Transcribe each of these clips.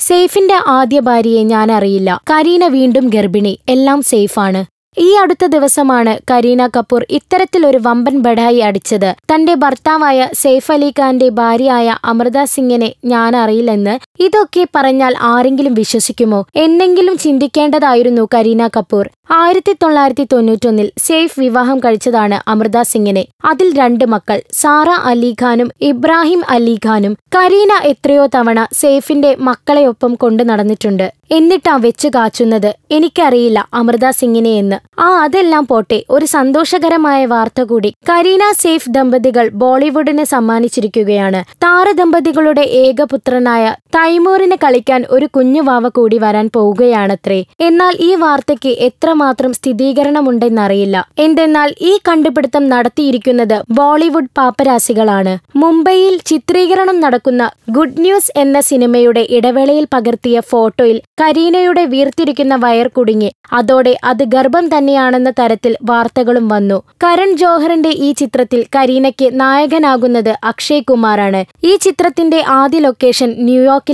സെയ്ഫിന്റെ ആദ്യ ഭാര്യയെ ഞാൻ അറിയില്ല കരീന വീണ്ടും ഗർഭിണി. എല്ലാം സേഫാണ്. ഈ അടുത്ത ദിവസമാണ് കരീന കപൂർ ഇത്തരത്തിലൊരു വമ്പൻ ബഡായി അടിച്ചത്. തന്റെ ഭർത്താവായ സെയ്ഫ് അലി ഖാന്റെ ഭാര്യയായ അമൃത സിംഗിനെ ഞാൻ അറിയില്ലെന്ന് ഇതൊക്കെ പറഞ്ഞാൽ ആരെങ്കിലും വിശ്വസിക്കുമോ? എന്നെങ്കിലും ചിന്തിക്കേണ്ടതായിരുന്നു കരീന കപൂർ. ആയിരത്തി തൊള്ളായിരത്തി തൊണ്ണൂറ്റൊന്നിൽ സേഫ് വിവാഹം കഴിച്ചതാണ് അമൃത സിംഗിനെ. അതിൽ രണ്ട് മക്കൾ സാറ അലിഖാനും ഇബ്രാഹിം അലിഖാനും കരീന എത്രയോ തവണ സേഫിന്റെ മക്കളെയൊപ്പം കൊണ്ടു നടന്നിട്ടുണ്ട്. എന്നിട്ടാ വെച്ചു കാച്ചുന്നത് എനിക്കറിയില്ല അമൃത സിംഗിനെ എന്ന്. ആ അതെല്ലാം പോട്ടെ. ഒരു സന്തോഷകരമായ വാർത്ത കൂടി. കരീന സേഫ് ദമ്പതികൾ ബോളിവുഡിന് സമ്മാനിച്ചിരിക്കുകയാണ്. താരദമ്പതികളുടെ ഏകപുത്രനായ തൈമൂറിന് കളിക്കാൻ ഒരു കുഞ്ഞു വാവ കൂടി വരാൻ പോവുകയാണത്രേ. എന്നാൽ ഈ വാർത്തയ്ക്ക് എത്രമാത്രം സ്ഥിരീകരണമുണ്ടെന്നറിയില്ല എന്തെന്നാൽ ഈ കണ്ടുപിടുത്തം നടത്തിയിരിക്കുന്നത് ബോളിവുഡ് പാപ്പരാസികളാണ്. മുംബൈയിൽ ചിത്രീകരണം നടക്കുന്ന ഗുഡ് ന്യൂസ് എന്ന സിനിമയുടെ ഇടവേളയിൽ പകർത്തിയ ഫോട്ടോയിൽ കരീനയുടെ വീർത്തിരിക്കുന്ന വയർ കുടുങ്ങി. അതോടെ അത് ഗർഭം തന്നെയാണെന്ന തരത്തിൽ വാർത്തകളും വന്നു. കരൺ ജോഹറിന്റെ ഈ ചിത്രത്തിൽ കരീനയ്ക്ക് നായകനാകുന്നത് അക്ഷയ് കുമാറാണ്. ഈ ചിത്രത്തിന്റെ ആദ്യ ലൊക്കേഷൻ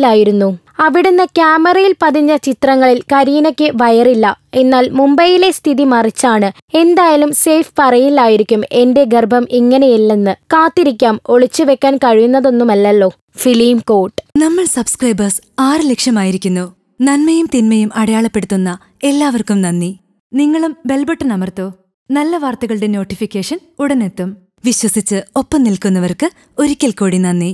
ന്യൂയോർക്കിലായിരുന്നു അവിടുന്ന് ക്യാമറയിൽ പതിഞ്ഞ ചിത്രങ്ങളിൽ കരീനയ്ക്ക് വയറില്ല. എന്നാൽ മുംബൈയിലെ സ്ഥിതി മറിച്ചാണ്. എന്തായാലും സേഫ് പറയില്ലായിരിക്കും എന്റെ ഗർഭം ഇങ്ങനെയല്ലെന്ന്. കാത്തിരിക്കാം ഒളിച്ചുവെക്കാൻ കഴിയുന്നതൊന്നുമല്ലല്ലോ. ഫിലിം കോട്ട്. നമ്മൾ സബ്സ്ക്രൈബേഴ്സ് ആറ് ലക്ഷമായിരിക്കുന്നു. നന്മയും തിന്മയും അടയാളപ്പെടുത്തുന്ന എല്ലാവർക്കും നന്ദി. നിങ്ങളും ബെൽബട്ടൺ അമർത്തോ. നല്ല വാർത്തകളുടെ നോട്ടിഫിക്കേഷൻ ഉടനെത്തും. വിശ്വസിച്ച് ഒപ്പം നിൽക്കുന്നവർക്ക് ഒരിക്കൽ കൂടി നന്ദി.